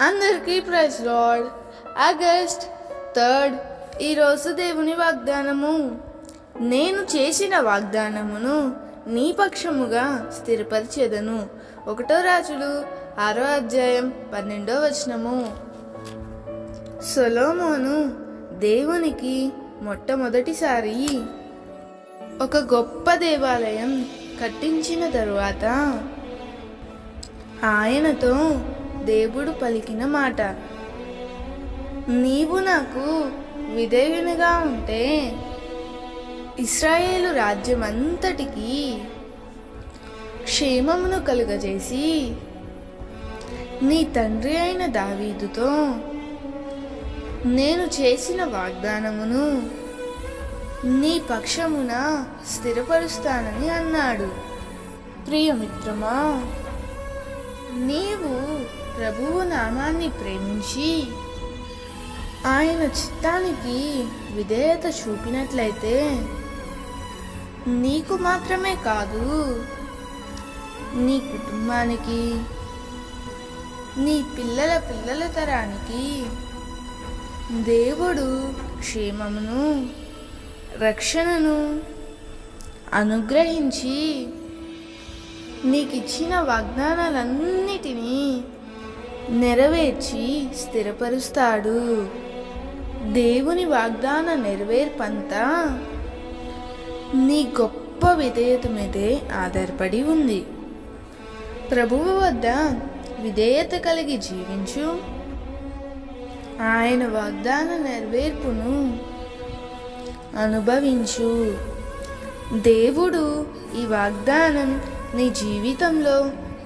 అందరికీ praise lord August third ఈరోజు దేవుని వాగ్దానము. నేను చేసిన వాగ్దానమును నీ పక్షముగా స్థిరపరిచేదను. ఒకటో రాజులు ఆరో అధ్యాయం పన్నెండో వచనము. సొలోమోను దేవునికి మొట్టమొదటిసారి ఒక గొప్ప దేవాలయం కట్టించిన తరువాత ఆయనతో దేవుడు పలికిన మాట. నీవు నాకు విధేయునిగా ఉంటే ఇస్రాయేలు రాజ్యమంతటికి క్షేమమును కలుగజేసి నీ తండ్రి అయిన దావీదుతో నేను చేసిన వాగ్దానమును నీ పక్షమున స్థిరపరుస్తానని అన్నాడు. ప్రియమిత్రమా నీవు ప్రభువు నామాన్ని ప్రేమించి ఆయన చిత్తానికి విధేయత చూపినట్లయితే నీకు మాత్రమే కాదు నీ కుటుంబానికి నీ పిల్లల పిల్లల తరానికి దేవుడు క్షేమమును రక్షణను అనుగ్రహించి నీకిచ్చిన వాగ్దానాలన్నిటినీ నెరవేర్చి స్థిరపరుస్తాడు. దేవుని వాగ్దాన నెరవేర్పంతా నీ గొప్ప విధేయత మీదే ఆధారపడి ఉంది. ప్రభువు వద్ద విధేయత కలిగి జీవించు. ఆయన వాగ్దాన నెరవేర్పును అనుభవించు. దేవుడు ఈ వాగ్దానం నీ జీవితంలో